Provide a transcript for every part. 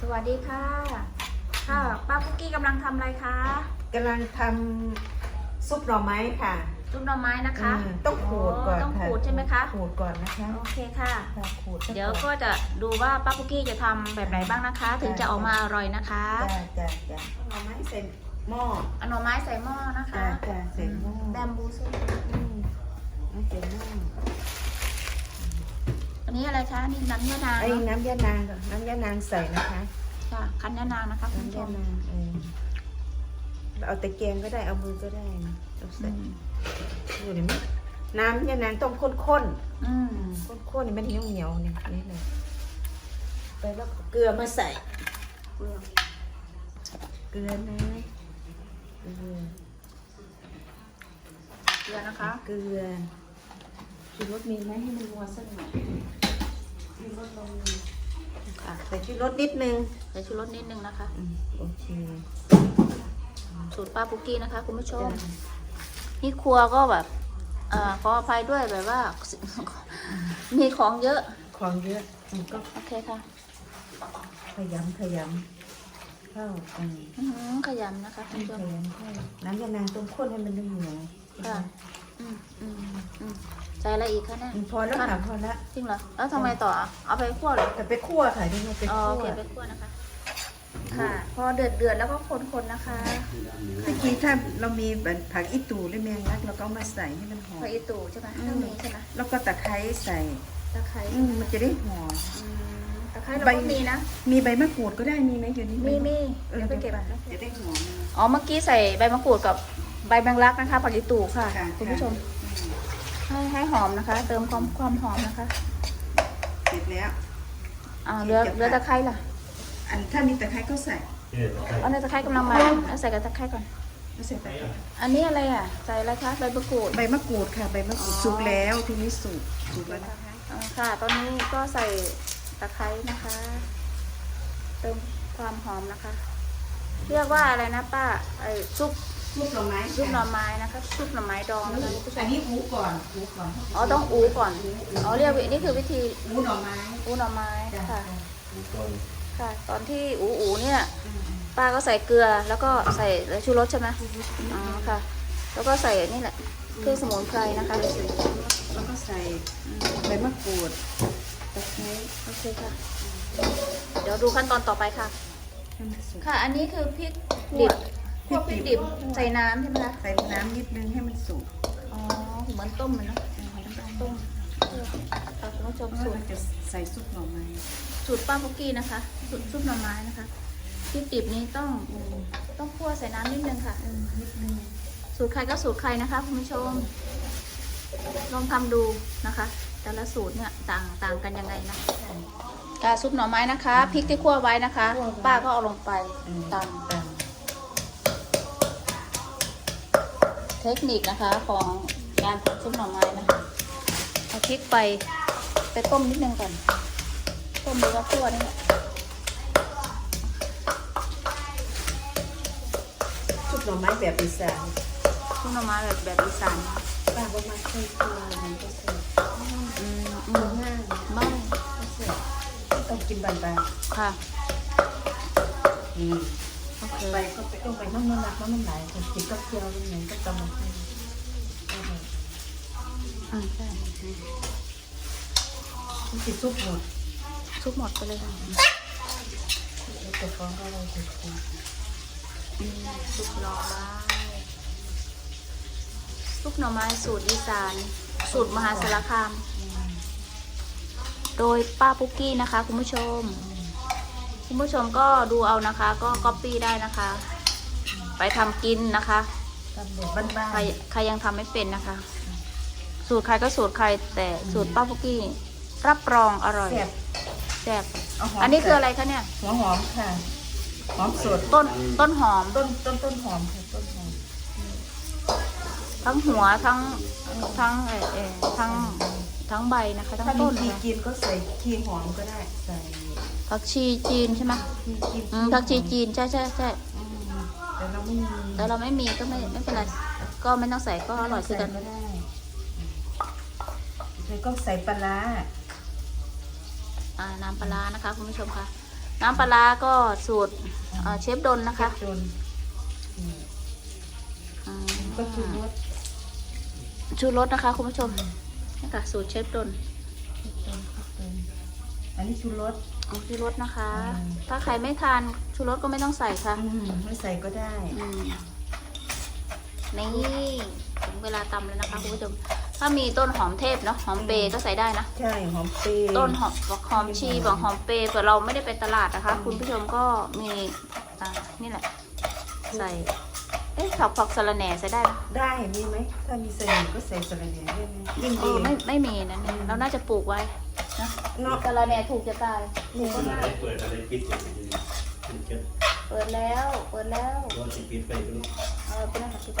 สวัสดีค่ะ ค่ะ ป้าคุกกี้กำลังทำอะไรคะ กำลังทำซุปหน่อไม้ค่ะจุ่มหน่อไม้นะคะอืมต้องขูดก่อนต้องค่ะขูดใช่ไหมคะ ขูดก่อนนะคะโอเคค่ะ ค่ะขูดซะเดี๋ยวอนก็จะดูว่าป้าคุกกี้จะทำแบบไหนบ้างนะคะ ถึงจะออกมาอร่อยนะคะจ้าจ้าจ้าหน่อไม้ใส่หม้อเอาหน่อไม้ใส่หม้อนะคะจ้าจ้าใส่หม้อแบมบูซุปอืมเอาใส่หม้ออั นนี้อะไรคะนี่น้ำยานางไอ้เนอะน้ำยานางก่อนน้ำยานางใส่นะคะค่ะคั้นยานางนะคะคุณผู้ชน้ำยามนางเออเอาตะเกียงก็ได้เอามือก็ได้นะเอาอืใส่มดูดิมั้ยน้ำยานางต้องข้นๆ อืมข้นๆนี่มันเหนียวเหนียวๆเนี่ยนี่เลยไปแล้วก็เกลือมาใส่เกลือเกลือนะเกลือเกลือนะคะ เกลือชูรสมีไหมให้มันนัวสักหน่อย ชูรสลงค่ะใส่ชูรสนิดนึงใส่ชูรสนิดนึงนะคะ อืมโอเคสูตรป้าปุกกี้นะคะคุณผู้ชจ้ะมนี่ครัวก็แบบเอ่อขออภัยด้วยแบบว่า มีของเยอะ ของเยอะมันก็โอเคค่ะ ขยำขยำเข้าอืมอื้อหือขยำนะคะคุณผู้ชขมยำเข้าน้ำยานางต้มข้นให้มันเหนียวๆค่ะอืมอืมอืม ใส่อะไรอีกคะเนี่ยอืมพอแล้วค่ะพอแล้วจริงเหรอแล้วทำไมต่ออะเอาไปคั่วเหรอแต่ไปคั่วค่ะที่นี่ไปอ๋อคั่โอวเคไปคั่วนะคะ ค่ะ พอเดือดเดือดๆแล้วก็คนๆนะคะเมื่อกี้ถ้าเรามีแบบผักอีตูหรือแมงลักเราก็เอามาใส่ให้มันหอมพออีตู่ใช่ไหมอืมต้องมีใช่ไหมแล้วก็ตะไคร้ใส่ตะไคร้อืมมันจะได้หอมอืมตะไคร้เราใบก็มีนะ มีใบมะกรูดก็ได้มีไหมอยู่นี่มีมีเออเดี๋ยวไปเก็บจะได้หอมอ๋อเมื่อกี้ใส่ใบมะกรูดกับใบแมงลักนะคะผักอีตู่ค่ะค่ะ คุณผู้ชม ให้ให้หอมนะคะ เติมความความหอมนะคะ เสร็จแล้ว อ่าเหลือเก็บเหลือค่ะตะไคร้ล่ะอันถ้ามีตะไคร้ก็ใส่เอาในตะไคร้กำลังมาเอาใส่กับตะไคร้ก่อนไม่ใส่ตะไคร้อันนี้อะไรอะ ใส่อะไรคะใบมะกรูดใบมะกรูดค่ะ ใบมะกรูดอ๋อสุกแล้วทีนี้สุกสุกแล้วนะคะอ่าค่ะ ตอนนี้ก็ใส่ตะไคร้นะคะ เติมความหอมนะคะ เรียกว่าอะไรนะป้าไอ้ซุป ซุปหน่อไม้ซุปหน่อไม้นะคะซุปหน่อไม้ดองนะคะคุณผู้ชอันมนี้หูก่อนหูก่อนอ๋อต้องอูก่อนอ๋อเรียกวินี่คือวิธีหูหน่อไม้อูหน่อไม้จ้ะค่ะจ้ะค่ะ ตอนที่อูอูเนี่ย อืมป้าก็ใส่เกลือแล้วก็ใส่ชูรสใช่ไหมอ๋อค่ะ แล้วก็ใส่นี่แหละเครื่องสมุนไพรนะคะแล้วก็ใส่ใบมะกรูดตะไคร้โอเคค่ะ เดี๋ยวดูขั้นตอนต่อไปค่ะ ให้มันสุกค่ะ อันนี้คือพริกดิบ พวกพริกดิบใส่น้ำใช่ไหมคะ ใส่น้ำนิดนึงให้มันสุกอ๋อ เหมือนต้มเลยเนาะต้มค่ะคุณผู้ชมแล้วสูตมัรนจะใส่ซุปหน่อไม้สูตรป้าพุกกี้นะคะ สูตรซุปหน่อไม้นะคะพริกดิบนี้ต้องต้องคั่วใส่น้ำนิดนึงค่ะ นิดนึง สูตรใครก็สูตรใครนะคะคุณผู้ชม ลองทำดูนะคะ แต่ละสูตรเนี่ยต่างต่างกันยังไงนะกาซุปหน่อไม้นะคะพริกที่คั่วไว้นะคะ ป้าก็เอาลงไปตำ เทคนิคนะคะของการทำซุปหน่อไม้นะคะเอาพริกไปไปต้มนิดนึงก่อน ต้มหรือว่าคั่วนี่แหละซุปหน่อไม้แบบอีสานซุปหน่อไม้แบบแบบอีสานป้าก็มาใส่เกลือมันก็ใส่อืมอืเกลือมง่ายไม่ก็ใส่ต้องกินบานค่ะๆอืมโอเค ไปก็ไปต้องไปน้ำมันหนักน้ำมันไหลคนกินก็เคี่ยวยังไงก็ตำมาให้เอาไปอืมใช่มันติดซุปหมดซุปหมดไปเลยค่ะแล้วก็ฟ้องก็เราติดคุกอืมซุปหน่อไม้ซุปหน่อไม้สูตรอีสาน สูตรมหาสารคาม โดยป้าปุ๊กกี้นะคะ คุณผู้ชม คุณผู้ชมก็ดูเอานะคะ ก็ก๊อปปี้ได้นะคะ ไปทำกินนะคะ ตำแบบบ้านใครใครยังทำไม่เป็นนะคะ สูตรใครก็สูตรใครแต่สูตรป้าปุ๊กกี้รับรองอร่อยๆแซ่บแซ่บเาหมอันนี้คืออะไรคะเนี่ย หัวหอมค่ะ หอมสด ต้นต้นหอมต้นต้นต้นหอมค่ะต้นหอมทั้งหัวทั้งทั้งเออเออทั้งทั้งใบนะคะ ทั้งถ้ามีต้นขี้ค่ะกินก็ใส่ขี้หอมก็ได้ใส่ ผักชีจีนใช่ไหมขี้กินอืมผักชีจีนใช่ใช่ใช่อืมแต่เราไม่มีแต่เราไม่มีก็ไม่ไม่เป็นไร ก็ไม่ต้องใส่ก็อร่อยคือกัน ใส่ก็ได้เธอก็ใส่ปลาร้าอ่าน้ำปลาร้านะคะคุณผู้ชมคะน้ำปลาร้าก็สูตรเอ่อเชฟดนนะคะจนนี่อืมก็ชูรสชูรสนะคะคุณผู้ชมนี่ค่ะสูตรเชฟดน อันนี้ชูรส เอาชูรสนะคะ อืม ถ้าใครไม่ทานชูรสก็ไม่ต้องใส่ค่ะ อืมไม่ใส่ก็ได้ อืมนี่ถึงเวลาตำแล้วนะคะคุณผู้ชมถ้ามีต้นหอมเทพเนาะหอมเปรย์ก็ใส่ได้นะ ใช่หอมเปรี้ยวต้นหอมบอกหอมชีบอกหอมเปรย์เผื่อเราไม่ได้ไปตลาดนะคะ คุณผู้ชมก็มีอ่านี่แหละ ใส่ เอ๊ะผักผักสะระแหน่ใส่ได้ไหมได้มีไหมถ้ามีสลิมก็ใส่สลัดแหน่ได้ไหมยิ่งเอดีอไม่ไม่มีนะเนี่ยเราน่าจะปลูกไว้ นะเนาะสะระแหน่ถูกจะตายนี่อะไรเปิดอะไรปิดอย่างนี้มันจะเปิดแล้ว เปิดแล้วร้อนจะปิดไปก็รู้เออเป็นอะไรคิด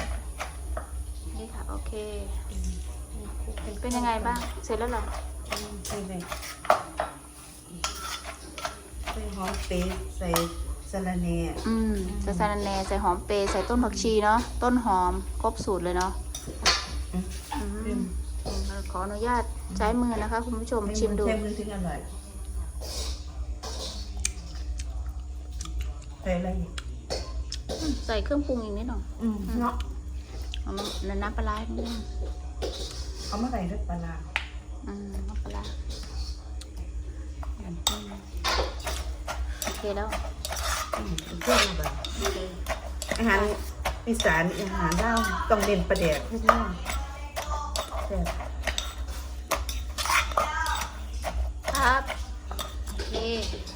นี่ค่ะ โอเคเป็นยังไงบ้าง เสร็จแล้วเหรอ ใส่เลยใส่หอมเปรี้ยวใส่สลัดแหน่อืมใส่สะระแหน่ใส่หอมเปรย์ใส่ต้นผักชีเนาะ ต้นหอม ครบสูตรเลยเนาะอืมอืม ขออนุญาตใช้มือนะคะ คุณผู้ชมชิมดู ใช้มือถึงอร่อยใส่อะไรอีกใส่เครื่องปรุงอีกนิดหน่อยอืมเนาะเอาน้ำน้ำปลาร้านิดนึงเอามาใส่ด้วยปลาร้าอืมน้ำปลาร้าอืมโอเคแล้ว อืมเพื่อนแบบอาหารอีสานอาหารเล่าวต้องเน้นประเดี๋ยวเพื่อนๆแซ่บ 好，行。